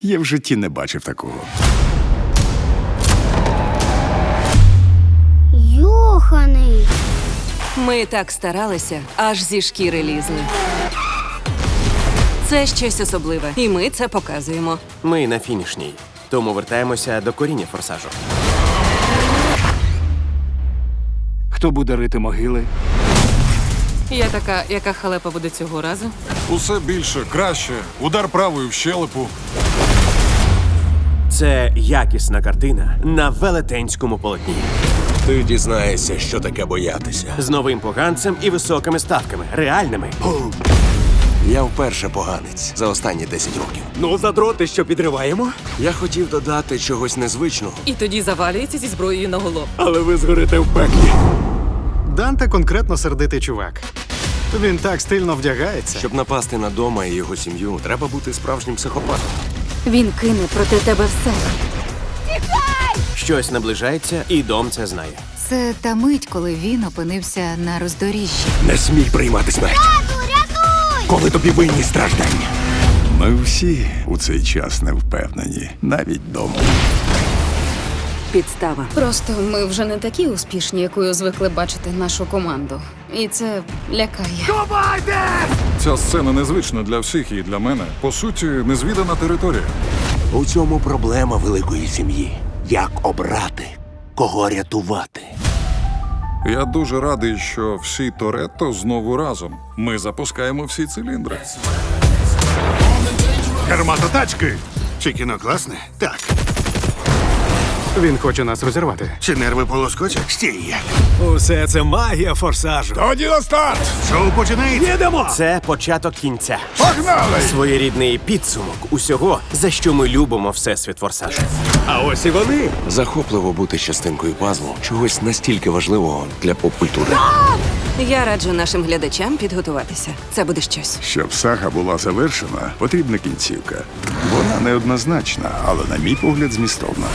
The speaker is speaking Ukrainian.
Я в житті не бачив такого. Йоханий. Ми так старалися, аж зі шкіри лізли. Це щось особливе, і ми це показуємо. Ми на фінішній, тому вертаємося до коріння форсажу. Хто буде рити могили? Я така, яка халепа буде цього разу. Усе більше, краще. Удар правою в щелепу. Це якісна картина на велетенському полотні Ти дізнаєшся, що таке боятися. з новим поганцем і високими ставками, реальними. Я вперше поганець за останні 10 років. Ну, задроти, що підриваємо. Я хотів додати чогось незвичного. І тоді завалюється зі зброєю на голову. Але ви згорите в пеклі. Данте конкретно сердитий чувак. Він так стильно вдягається. Щоб напасти на дома і його сім'ю, треба бути справжнім психопатом. Він кине проти тебе все. Щось наближається, і дом це знає. Це та мить, коли він опинився на роздоріжжі. Не смій приймати смерть. Коли тобі винні страждання. Ми всі у цей час не впевнені, навіть дома. Підстава. Просто ми вже не такі успішні, якою звикли бачити нашу команду. І це лякає. Ця сцена незвична для всіх і для мене. По суті, незвідана територія. У цьому проблема великої сім'ї. Як обрати, кого рятувати. Я дуже радий, що всі Торетто знову разом. Ми запускаємо всі циліндри. Гармата тачки. Чи кіно класне? Так. Він хоче нас розірвати. Чи нерви полоскочать? Стій. Усе це магія форсажу. Тоді на старт! Шоу починається. Їдемо! Це початок кінця. Погнали! Своєрідний підсумок усього, за що ми любимо всесвіт форсажу. А ось і вони. Захопливо бути частинкою пазлу чогось настільки важливого для поп-культури. Я раджу нашим глядачам підготуватися. Це буде щось. Щоб сага була завершена, потрібна кінцівка. Вона неоднозначна, але, на мій погляд, змістовна.